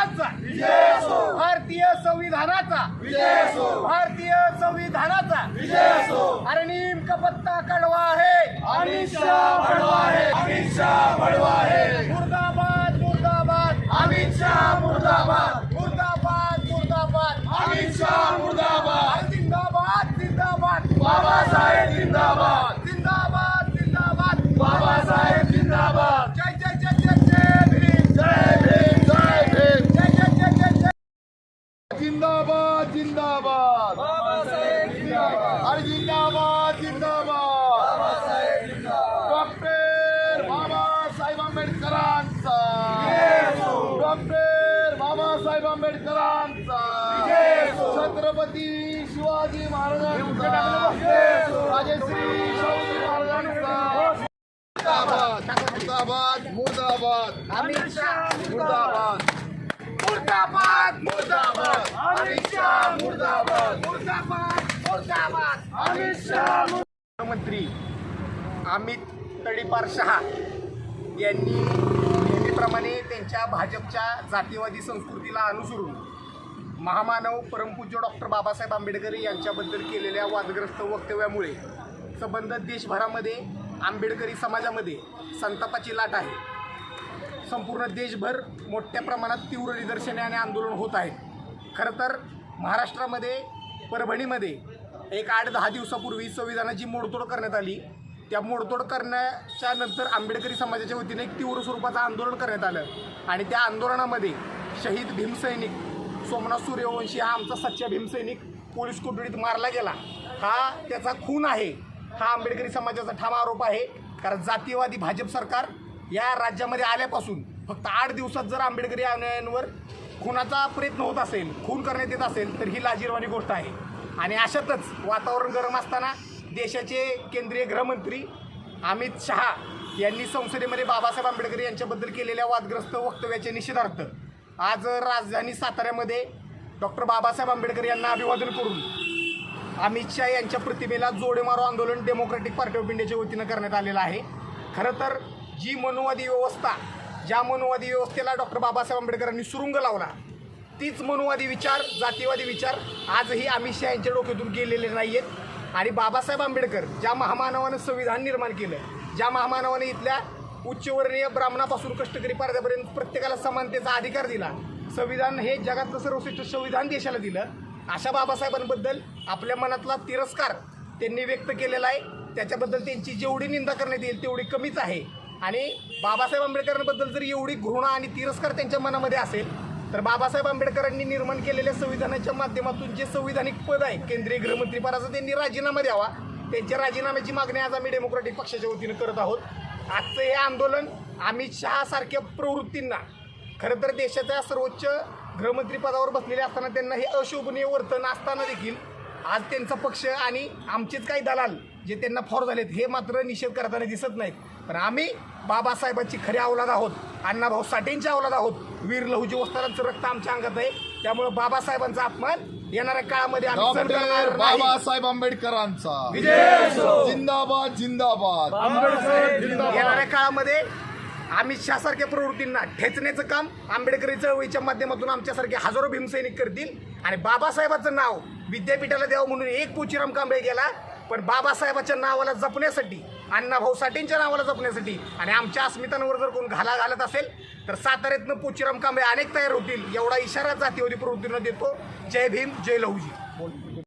संविधानाचा भारतीय संविधानाचा. भारतीय संविधानाचा. अरे नेमका पत्ता कडवा आहे. अमित शहा बडवा आहे. अमित शहा बडवा आहे. मुर्दाबाद मुर्दाबाद. अमित शहा मुर्दाबाद. मुर्दाबाद मुर्दाबाद. अमित शहा मुर्दाबाद. जिंदाबाद जिंदाबाद. बाबासाहेब जिंदाबाद. जिंदाबाद जिंदाबाद. बाबासाहेब डॉक्टर बाबासाहेब आंबेडकरांचा. छत्रपती शिवाजी महाराजांचा. राजश्री शाहू महाराजांचा. मुर्दाबाद मुर्दाबाद मुर्दाबाद. अमित शाह मुर्दाबाद. मुर्दाबाद. मुर्दाबाद. अमित शाह मुर्दाबाद. मुर्दाबाद. मुर्दाबाद. अमित शाह मंत्री अमित तडीपार शहा यांनी नेहमीप्रमाणे त्यांच्या भाजपच्या जातीवादी संस्कृतीला अनुसरून महामानव परमपूज्य डॉक्टर बाबासाहेब आंबेडकर यांच्याबद्दल केलेल्या वादग्रस्त वक्तव्यामुळे संबंध देशभरामध्ये आंबेडकरी समाजामध्ये संतापाची लाट आहे. संपूर्ण देशभर मोठ्या प्रमाणात तीव्र निदर्शने आणि आंदोलन होत आहेत. खरं तर महाराष्ट्रामध्ये परभणीमध्ये एक आठ दहा दिवसापूर्वी संविधानाची मोडतोड करण्यात आली. त्या मोडतोड करण्याच्या नंतर आंबेडकरी समाजाच्या वतीने एक तीव्र स्वरूपाचं आंदोलन करण्यात आलं. आणि त्या आंदोलनामध्ये शहीद भीमसैनिक सोमनाथ सूर्यवंशी हा आमचा सच्चा भीमसैनिक पोलीस कोठडीत मारला गेला. हा त्याचा खून आहे. हा आंबेडकरी समाजाचा ठाम आरोप आहे. कारण जातीयवादी भाजप सरकार या राज्यामध्ये आल्यापासून फक्त आठ दिवसात जर आंबेडकरी अनुयायांवर खुनाचा प्रयत्न होत असेल खून करण्यात येत असेल तर ही लाजीरवाणी गोष्ट आहे. आणि अशातच वातावरण गरम असताना देशाचे केंद्रीय गृहमंत्री अमित शहा यांनी संसदेमध्ये बाबासाहेब आंबेडकर यांच्याबद्दल केलेल्या वादग्रस्त वक्तव्याच्या निषेधार्थ आज राजधानी साताऱ्यामध्ये डॉक्टर बाबासाहेब आंबेडकर यांना अभिवादन करून अमित शहा यांच्या प्रतिमेला जोडेमारो आंदोलन डेमोक्रॅटिक पार्टी ऑफ इंडियाच्या वतीनं करण्यात आलेलं आहे. खरं तर जी मनुवादी व्यवस्था ज्या मनुवादी व्यवस्थेला डॉक्टर बाबासाहेब आंबेडकरांनी सुरुंग लावला तीच मनुवादी विचार जातीवादी विचार आजही अमित शहा यांच्या डोक्यातून गेलेले नाही आहेत आणि बाबासाहेब आंबेडकर ज्या महामानवानं संविधान निर्माण केलं ज्या महामानवाने इथल्या उच्चवर्णीय ब्राह्मणापासून कष्टकरी पारद्यापर्यंत प्रत्येकाला समानतेचा अधिकार दिला संविधान हे जगातलं सर्वश्रेष्ठ संविधान देशाला दिलं अशा बाबासाहेबांबद्दल आपल्या मनातला तिरस्कार त्यांनी व्यक्त केलेला आहे. त्याच्याबद्दल त्यांची जेवढी निंदा करण्यात येईल तेवढी कमीच आहे. आणि बाबासाहेब आंबेडकरांबद्दल जर एवढी घृणा आणि तिरस्कार त्यांच्या मनामध्ये असेल तर बाबासाहेब आंबेडकरांनी निर्माण केलेल्या संविधानाच्या माध्यमातून जे संविधानिक पद आहे केंद्रीय गृहमंत्रीपदाचा त्यांनी राजीनामा द्यावा. त्यांच्या राजीनाम्याची मागणी आज आम्ही डेमोक्रॅटिक पक्षाच्या वतीनं करत आहोत. आजचं हे आंदोलन अमित शहा सारख्या प्रवृत्तींना खरं तर देशाच्या सर्वोच्च गृहमंत्रीपदावर बसलेले असताना त्यांना हे अशोभनीय वर्तन असताना देखील आज त्यांचा पक्ष आणि आमचेच काही दलाल जे त्यांना फॉर झालेत हे मात्र निषेध करताना दिसत नाहीत. पण आम्ही बाबासाहेबांची खरी अवलाद आहोत अण्णाभाऊ साठेंची अवलाद आहोत. वीर लहुजी वस्तारांचं रक्त आमच्या अंगात आहे त्यामुळे बाबासाहेबांचा अपमान येणाऱ्या काळामध्ये आम्ही सहन डॉक्टर करणार नाही. बाबासाहेब आंबेडकरांचा. जिंदाबाद जिंदाबाद. येणाऱ्या काळामध्ये अमित शहा सारख्या प्रवृत्तींना ठेचण्याचं काम आंबेडकरी चळवळीच्या माध्यमातून आमच्यासारखे हजारो भीमसैनिक करतील. आणि बाबासाहेबाचं नाव विद्यापीठाला द्यावं म्हणून एक पोचीराम कांबळे गेला पण बाबासाहेबाच्या नावाला जपण्यासाठी अण्णाभाऊ साठेंच्या नावाला जपण्यासाठी आणि आमच्या अस्मितांवर जर कोण घाला घालत असेल तर साताऱ्यातनं पोचीराम कांबळे अनेक तयार होतील एवढा इशारा जातीवादी प्रवृत्तीनं देतो. जय भीम जय लहूजी.